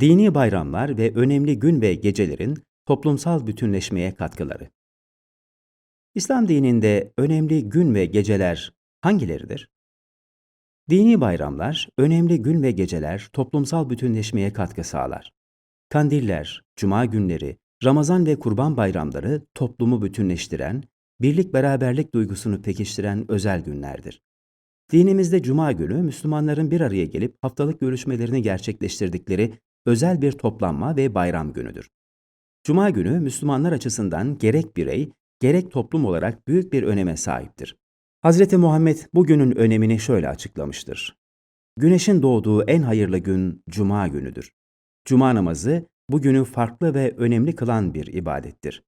Dini bayramlar ve önemli gün ve gecelerin toplumsal bütünleşmeye katkıları. İslam dininde önemli gün ve geceler hangileridir? Dini bayramlar, önemli gün ve geceler toplumsal bütünleşmeye katkı sağlar. Kandiller, cuma günleri, Ramazan ve Kurban bayramları toplumu bütünleştiren, birlik beraberlik duygusunu pekiştiren özel günlerdir. Dinimizde cuma günü Müslümanların bir araya gelip haftalık görüşmelerini gerçekleştirdikleri özel bir toplanma ve bayram günüdür. Cuma günü Müslümanlar açısından gerek birey, gerek toplum olarak büyük bir öneme sahiptir. Hz. Muhammed bu günün önemini şöyle açıklamıştır. Güneşin doğduğu en hayırlı gün Cuma günüdür. Cuma namazı bu günü farklı ve önemli kılan bir ibadettir.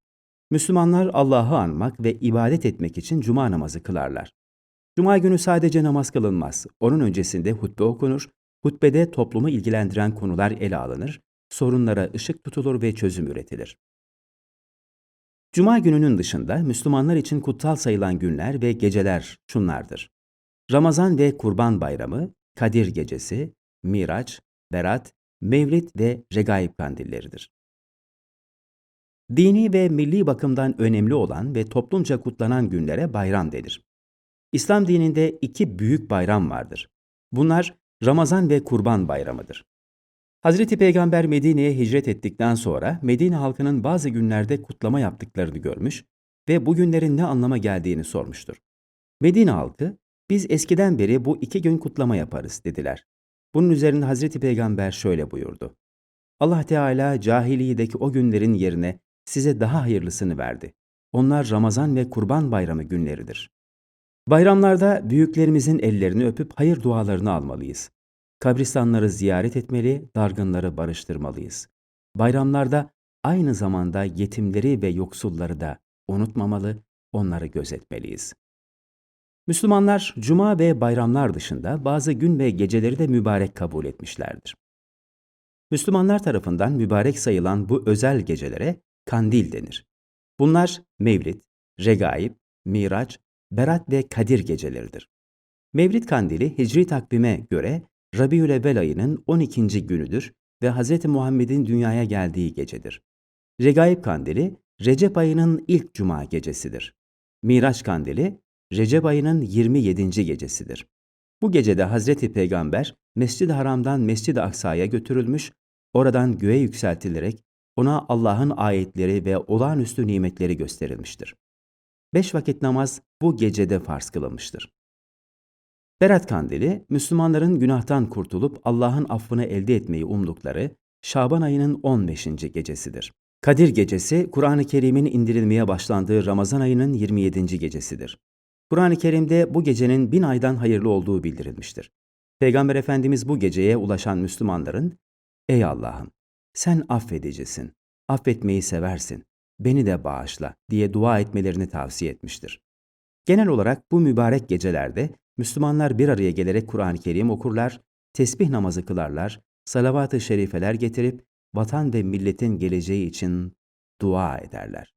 Müslümanlar Allah'ı anmak ve ibadet etmek için cuma namazı kılarlar. Cuma günü sadece namaz kılınmaz. Onun öncesinde hutbe okunur, hutbede toplumu ilgilendiren konular ele alınır, sorunlara ışık tutulur ve çözüm üretilir. Cuma gününün dışında Müslümanlar için kutsal sayılan günler ve geceler şunlardır. Ramazan ve Kurban Bayramı, Kadir Gecesi, Miraç, Berat, Mevlid ve Regaib kandilleridir. Dini ve milli bakımdan önemli olan ve toplumca kutlanan günlere bayram denir. İslam dininde iki büyük bayram vardır. Bunlar Ramazan ve Kurban Bayramıdır. Hazreti Peygamber Medine'ye hicret ettikten sonra Medine halkının bazı günlerde kutlama yaptıklarını görmüş ve bu günlerin ne anlama geldiğini sormuştur. Medine halkı, biz eskiden beri bu iki gün kutlama yaparız dediler. Bunun üzerine Hazreti Peygamber şöyle buyurdu. Allah Teala cahiliyedeki o günlerin yerine size daha hayırlısını verdi. Onlar Ramazan ve Kurban Bayramı günleridir. Bayramlarda büyüklerimizin ellerini öpüp hayır dualarını almalıyız. Kabristanları ziyaret etmeli, dargınları barıştırmalıyız. Bayramlarda aynı zamanda yetimleri ve yoksulları da unutmamalı, onları gözetmeliyiz. Müslümanlar cuma ve bayramlar dışında bazı gün ve geceleri de mübarek kabul etmişlerdir. Müslümanlar tarafından mübarek sayılan bu özel gecelere kandil denir. Bunlar Mevlid, Regaib, Miraç, Berat ve Kadir geceleridir. Mevlid kandili Hicri takvime göre Rabiülevvel ayının 12. günüdür ve Hz. Muhammed'in dünyaya geldiği gecedir. Regaib kandili Recep ayının ilk cuma gecesidir. Miraç kandili Recep ayının 27. gecesidir. Bu gecede Hazreti Peygamber Mescid-i Haram'dan Mescid-i Aksa'ya götürülmüş, oradan göğe yükseltilerek ona Allah'ın ayetleri ve olağanüstü nimetleri gösterilmiştir. Beş vakit namaz bu gecede farz kılınmıştır. Berat Kandili, Müslümanların günahtan kurtulup Allah'ın affını elde etmeyi umdukları Şaban ayının 15. gecesidir. Kadir Gecesi, Kur'an-ı Kerim'in indirilmeye başlandığı Ramazan ayının 27. gecesidir. Kur'an-ı Kerim'de bu gecenin bin aydan hayırlı olduğu bildirilmiştir. Peygamber Efendimiz bu geceye ulaşan Müslümanların, Ey Allah'ım! Sen affedicisin, affetmeyi seversin, beni de bağışla diye dua etmelerini tavsiye etmiştir. Genel olarak bu mübarek gecelerde Müslümanlar bir araya gelerek Kur'an-ı Kerim okurlar, tesbih namazı kılarlar, salavat-ı şerifeler getirip vatan ve milletin geleceği için dua ederler.